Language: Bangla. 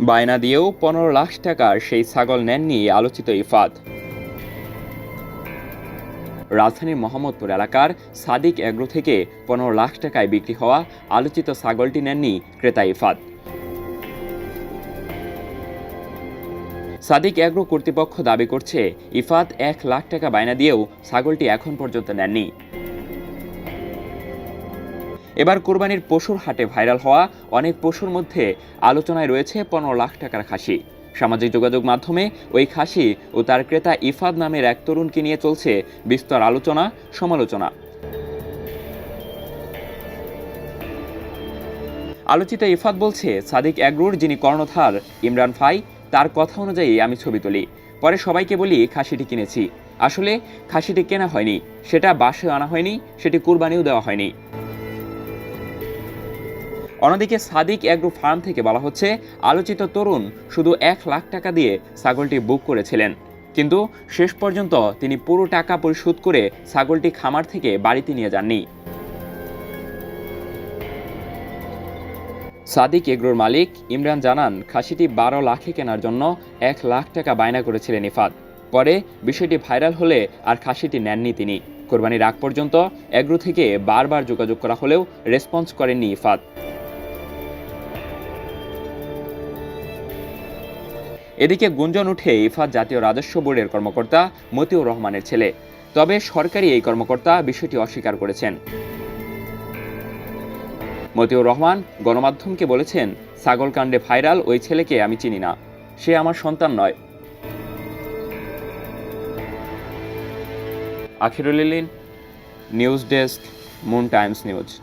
বায়না দিয়েও পনেরো লাখ টাকার সেই ছাগল নেননি আলোচিত ইফাত রাজধানীর মোহাম্মদপুর এলাকার সাদিক এগ্রো থেকে পনেরো লাখ টাকায় বিক্রি হওয়া আলোচিত ছাগলটি নেননি ক্রেতা ইফাত সাদিক এগ্রো কর্তৃপক্ষ দাবি করছে ইফাত এক লাখ টাকা বায়না দিয়েও ছাগলটি এখন পর্যন্ত নেননি। এবার কোরবানির পশুর হাটে ভাইরাল হওয়া অনেক পশুর মধ্যে আলোচনায় রয়েছে পনেরো লাখ টাকার খাসি। সামাজিক যোগাযোগ মাধ্যমে ওই খাসি ও তার ক্রেতা ইফাদ নামের এক তরুণকে নিয়ে চলছে বিস্তর আলোচনা, সমালোচনা। আলোচিত ইফাত বলছে, সাদিক এগ্রোর যিনি কর্ণধার ইমরান ফাই তার কথা অনুযায়ী আমি ছবি তুলি। পরে সবাইকে বলি, খাসিটি কিনেছি। আসলে খাসিটি কেনা হয়নি, সেটা বাসে আনা হয়নি, সেটি কুরবানিও দেওয়া হয়নি। অন্যদিকে সাদিক অ্যাগ্রো ফার্ম থেকে বলা হচ্ছে, আলোচিত তরুণ শুধু এক লাখ টাকা দিয়ে ছাগলটি বুক করেছিলেন। কিন্তু শেষ পর্যন্ত তিনি পুরো টাকা পরিশোধ করে ছাগলটি খামার থেকে বাড়িতে নিয়ে যাননি। সাদিক এগ্রোর মালিক ইমরান জানান, খাসিটি বারো লাখে কেনার জন্য এক লাখ টাকা বায়না করেছিলেন ইফাত পরে বিষয়টি ভাইরাল হলে আর খাসিটি নেননি তিনি। কোরবানির আগ পর্যন্ত এগ্রো থেকে বারবার যোগাযোগ করা হলেও রেসপন্স করেননি ইফাত এদিকে গুঞ্জন উঠে ইফাত জাতীয় রাজস্ব বোর্ডের কর্মকর্তা মতিউর রহমানের ছেলে। তবে সরকারি এই কর্মকর্তা বিষয়টি অস্বীকার করেছেন। মতিউর রহমান গণমাধ্যমকে বলেছেন ছাগলকাণ্ডে ভাইরাল, ওই ছেলেকে আমি চিনি না। সে আমার সন্তান নয়। Akhirul news desk, Moon Times news.